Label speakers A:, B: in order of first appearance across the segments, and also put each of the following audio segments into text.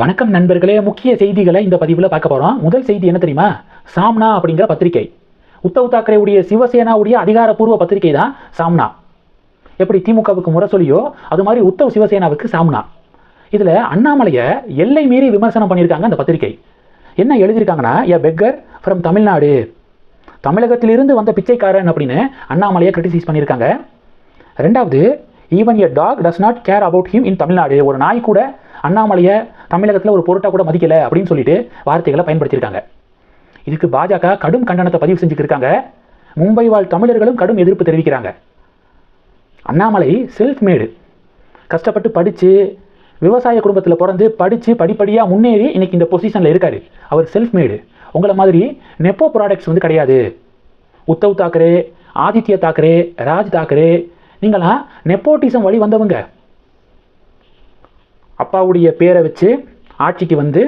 A: வணக்கம் நண்பர்களே முக்கிய செய்திகளை இந்த பதிவில் பார்க்க போகிறோம் முதல் செய்தி என்ன தெரியுமா? சாம்னா அப்படிங்கிற பத்திரிகை. உத்தவ் தாக்கரேவுடைய சிவசேனாவுடைய அதிகாரப்பூர்வ பத்திரிகை தான் சாம்னா. எப்படி திமுகவுக்கு முரசொலியோ அது மாதிரி உத்தவ் சிவசேனாவுக்கு சாம்னா. இதில் அண்ணாமலையை எல்லை மீறி விமர்சனம் பண்ணியிருக்காங்க அந்த பத்திரிகை. என்ன எழுதியிருக்காங்கன்னா எ பெக்கர் ஃப்ரம் தமிழ்நாடு. தமிழகத்திலிருந்து வந்த பிச்சைக்காரன் அப்படின்னு அண்ணாமலையை கிரிட்டிசைஸ் பண்ணியிருக்காங்க. ரெண்டாவது even a dog does not care about him in Tamil Nadu. ஒரு நாய் கூட அண்ணாமலையை தமிழகத்தில் ஒரு பொருட்டாக கூட மதிக்கலை அப்படின்னு சொல்லிட்டு வார்த்தைகளை பயன்படுத்தியிருக்காங்க. இதுக்கு பாஜக கடும் கண்டனத்தை பதிவு செஞ்சுட்டு இருக்காங்க மும்பை வாழ் தமிழர்களும் கடும் எதிர்ப்பு தெரிவிக்கிறாங்க. அண்ணாமலை செல்ஃப் மேடு கஷ்டப்பட்டு படித்து விவசாய குடும்பத்தில் பிறந்து படித்து படிப்படியாக முன்னேறி இன்றைக்கி இந்த பொசிஷனில் இருக்கார். அவர் செல்ஃப் மேடு உங்களை மாதிரி நெப்போ ப்ராடக்ட்ஸ் வந்து கிடையாது. உத்தவ் தாக்கரே ஆதித்ய தாக்கரே ராஜ் தாக்கரே நீங்களாம் நெப்போட்டிசம் வழி வந்தவங்க. அப்பாவுடைய பேரை வச்சு ஆட்சிக்கு வந்து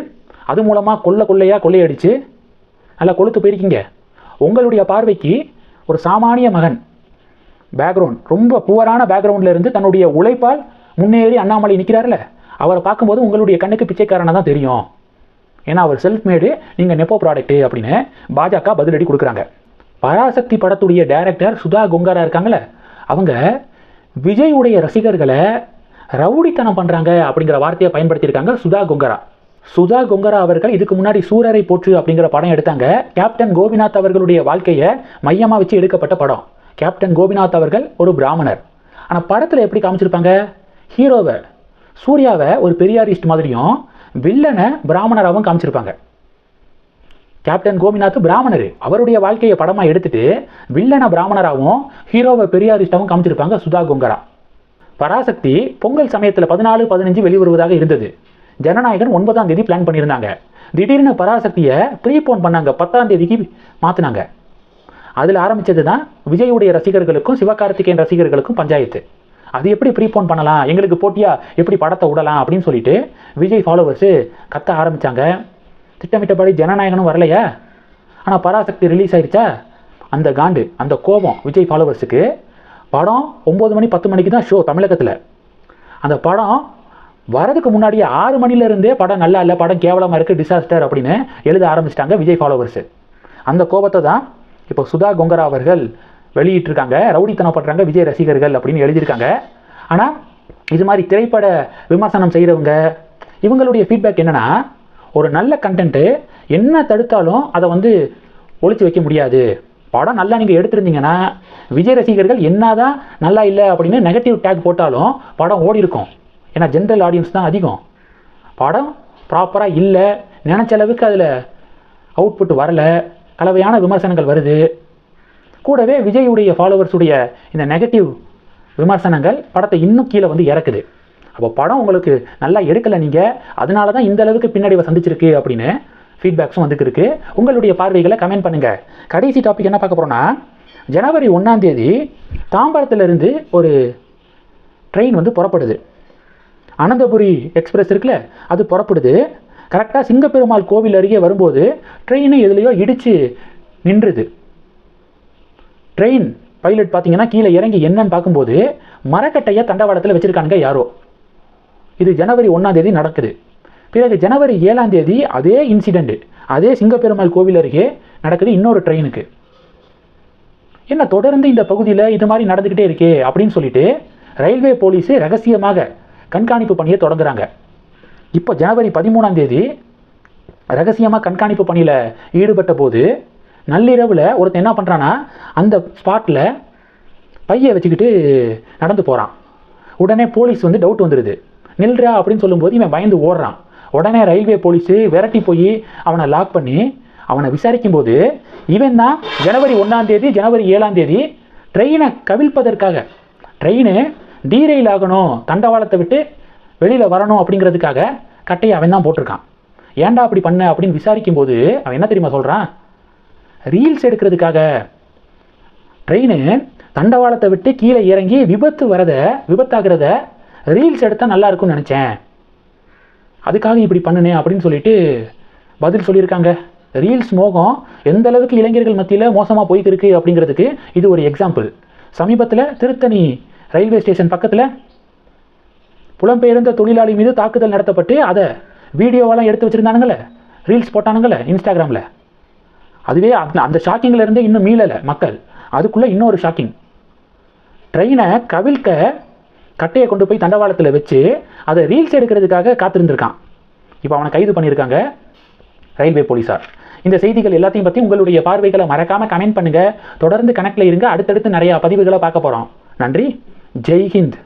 A: அது மூலமாக கொள்ளை கொள்ளையாக கொள்ளையடிச்சு நல்லா கொளுத்து போயிருக்கீங்க. உங்களுடைய பார்வைக்கு ஒரு சாமானிய மகன் பேக்ரவுண்ட் ரொம்ப புவரான பேக்ரவுண்டில் இருந்து தன்னுடைய உழைப்பால் முன்னேறி அண்ணாமலை நிற்கிறார்ல அவரை பார்க்கும்போது உங்களுடைய கண்ணுக்கு பிச்சைக்காரனாக தான் தெரியும். ஏன்னா அவர் செல்ஃப் மேடு நீங்கள் நெப்போ ப்ராடக்ட்டு அப்படின்னு பாஜக பதிலடி கொடுக்குறாங்க. பராசக்தி படத்துடைய டைரக்டர் சுதா கொங்காரா இருக்காங்களே அவங்க விஜய் உடைய ரசிகர்களை ரவுடித்தனம் பண்ணுறாங்க அப்படிங்கிற வார்த்தையை பயன்படுத்தியிருக்காங்க சுதா கொங்கரா. சுதா கொங்கரா அவர்கள் இதுக்கு முன்னாடி சூரரை போற்று அப்படிங்கிற படம் எடுத்தாங்க. கேப்டன் கோபிநாத் அவர்களுடைய வாழ்க்கையை மையமாக வச்சு எடுக்கப்பட்ட படம். கேப்டன் கோபிநாத் அவர்கள் ஒரு பிராமணர். ஆனால் படத்தில் எப்படி காமிச்சிருப்பாங்க? ஹீரோவை சூர்யாவை ஒரு பெரியாரிஸ்ட் மாதிரியும் வில்லனை பிராமணராகவும் காமிச்சிருப்பாங்க. கேப்டன் கோபிநாத் பிராமணர். அவருடைய வாழ்க்கையை படமாக எடுத்துட்டு வில்லனை பிராமணராகவும் ஹீரோவை பெரியாரிஸ்டாகவும் காமிச்சிருப்பாங்க சுதா கொங்கரா. பராசக்தி பொங்கல் சமயத்தில் பதினாலு பதினஞ்சு வெளிவருவதாக இருந்தது. ஜனநாயகன் ஒன்பதாம் தேதி பிளான் பண்ணியிருந்தாங்க. திடீர்னு பராசக்தியை ப்ரீபோன் பண்ணாங்க. பத்தாம் தேதிக்கு மாற்றினாங்க அதில் ஆரம்பித்தது தான் விஜயுடைய ரசிகர்களுக்கும் சிவகார்த்திகேயன் ரசிகர்களுக்கும் பஞ்சாயத்து. அது எப்படி ப்ரீபோன் பண்ணலாம்? எங்களுக்கு போட்டியாக எப்படி படத்தை விடலாம்? அப்படின்னு சொல்லிட்டு விஜய் ஃபாலோவர்ஸு கத்த ஆரம்பித்தாங்க திட்டமிட்டபடி ஜனநாயகனும் வரலையா? ஆனால் பராசக்தி ரிலீஸ் ஆயிடுச்சா அந்த காண்டு அந்த கோபம் விஜய் ஃபாலோவர்ஸுக்கு படம் ஒம்பது மணி பத்து மணிக்கு தான் ஷோ தமிழகத்தில். அந்த படம் வரதுக்கு முன்னாடியே ஆறு மணிலேருந்தே படம் நல்லா இல்லை படம் கேவலமாக இருக்குது டிசாஸ்டர் அப்படின்னு எழுத ஆரம்பிச்சிட்டாங்க விஜய் ஃபாலோவர்ஸு அந்த கோபத்தை தான் இப்போ சுதா கொங்கரா அவர்கள் வெளியிட்டிருக்காங்க ரவுடித்தனப்படுறாங்க விஜய் ரசிகர்கள் அப்படின்னு எழுதியிருக்காங்க. ஆனால் இது மாதிரி திரைப்பட விமர்சனம் செய்கிறவங்க இவங்களுடைய ஃபீட்பேக் என்னன்னா ஒரு நல்ல கண்டென்ட்டு என்ன தடுத்தாலும் அதை வந்து ஒழிச்சு வைக்க முடியாது. படம் நல்லா நீங்கள் எடுத்திருந்தீங்கன்னா விஜய் ரசிகர்கள் என்னதான் நல்லா இல்லை அப்படின்னு நெகட்டிவ் டேக் போட்டாலும் படம் ஓடி இருக்கும். ஏன்னா ஜென்ரல் ஆடியன்ஸ் தான் அதிகம். படம் ப்ராப்பராக இல்லை நினச்ச அளவுக்கு அதில் அவுட்புட் வரல கலவையான விமர்சனங்கள் வருது. கூடவே விஜயுடைய ஃபாலோவர்ஸுடைய இந்த நெகட்டிவ் விமர்சனங்கள் படத்தை இன்னும் கீழே வந்து இறக்குது. அப்போ படம் உங்களுக்கு நல்லா எடுக்கலை நீங்கள் அதனால தான் இந்த அளவுக்கு பின்னடைவை சந்திச்சிருக்கு அப்படின்னு ஃபீட்பேக்ஸும் வந்துட்டு உங்களுடைய பார்வைகளை கமெண்ட் பண்ணுங்கள் கடைசி டாபிக் என்ன பார்க்க போகிறோன்னா ஜனவரி ஒன்றாந்தேதி தாம்பரத்துலேருந்து ஒரு ட்ரெயின் வந்து புறப்படுது. அனந்தபுரி எக்ஸ்பிரஸ் இருக்குல்ல அது புறப்படுது. கரெக்டாக சிங்கப்பெருமாள் கோவில் அருகே வரும்போது ட்ரெயினை எதுலேயோ இடித்து நின்றுது. ட்ரெயின் பைலட் பார்த்தீங்கன்னா கீழே இறங்கி என்னன்னு பார்க்கும்போது மரக்கட்டையை தண்டவாளத்தில் வச்சுருக்காங்க யாரோ. இது ஜனவரி ஒன்றாந்தேதி நடக்குது. பிறகு ஜனவரி ஏழாம் தேதி அதே இன்சிடெண்ட் அதே சிங்கப்பெருமாள் கோவில் அருகே நடக்குது இன்னொரு ட்ரெயினுக்கு என்ன தொடர்ந்து இந்த பகுதியில் இது மாதிரி நடந்துக்கிட்டே இருக்கே அப்படின்னு சொல்லிட்டு ரயில்வே போலீஸு ரகசியமாக கண்காணிப்பு பணியை தொடங்குறாங்க. இப்போ ஜனவரி பதிமூணாம் தேதி ரகசியமாக கண்காணிப்பு பணியில் ஈடுபட்ட போது நள்ளிரவில் ஒருத்தன் என்ன பண்ணுறான்னா அந்த ஸ்பாட்டில் பையை வச்சுக்கிட்டு நடந்து போகிறான் உடனே போலீஸ் வந்து டவுட் வந்துடுது நில்றா அப்படின்னு சொல்லும்போது இவன் பயந்து ஓடுறான். உடனே ரயில்வே போலீஸு விரட்டி போய் அவனை லாக் பண்ணி அவனை விசாரிக்கும்போது இவன் தான் ஜனவரி ஒன்றாம் தேதி ஜனவரி ஏழாம் தேதி ட்ரெயினை கவிழ்ப்பதற்காக ட்ரெயினு டீரெயில் ஆகணும் தண்டவாளத்தை விட்டு வெளியில் வரணும் அப்படிங்கிறதுக்காக கட்டையை அவன் தான் போட்டிருக்கான். ஏன்டா அப்படி பண்ண அப்படின்னு விசாரிக்கும் போது அவன் என்ன தெரியுமா சொல்கிறான் ரீல்ஸ் எடுக்கிறதுக்காக ட்ரெயினு தண்டவாளத்தை விட்டு கீழே இறங்கி விபத்து வரத விபத்தாகிறத ரீல்ஸ் எடுத்தால் நல்லா இருக்கும்னு நினச்சேன். அதுக்காக இப்படி பண்ணுனேன் அப்படின்னு சொல்லிட்டு பதில் சொல்லியிருக்காங்க. ரீல்ஸ் மோகம் எந்த அளவுக்கு இளைஞர்கள் மத்தியில் மோசமாக போய்க்கிருக்கு அப்படிங்கிறதுக்கு இது ஒரு எக்ஸாம்பிள் சமீபத்தில் திருத்தணி ரயில்வே ஸ்டேஷன் பக்கத்தில் புலம்பெயர்ந்த தொழிலாளி மீது தாக்குதல் நடத்தப்பட்டு அதை வீடியோவெல்லாம் எடுத்து வச்சுருந்தானுங்களே ரீல்ஸ் போட்டானுங்களே இன்ஸ்டாகிராமில். அதுவே அந்த அந்த ஷாக்கிங்கில் இருந்தே இன்னும் மீளலை மக்கள். அதுக்குள்ளே இன்னொரு ஷாக்கிங் ட்ரெயினை கவிழ்க்க கட்டையை கொண்டு போய் தண்டவாளத்தில் வச்சு அதை ரீல்ஸ் எடுக்கிறதுக்காக காத்திருந்திருக்கான். இப்போ அவனை கைது பண்ணியிருக்காங்க ரயில்வே போலீஸார் இந்த செய்திகள் எல்லாத்தையும் பற்றி உங்களுடைய பார்வைகளை மறக்காமல் கமெண்ட் பண்ணுங்கள் தொடர்ந்து கணக்கில் இருங்க. அடுத்தடுத்து நிறையா பதிவுகளை பார்க்க போகிறோம் நன்றி. ஜெய்ஹிந்த்.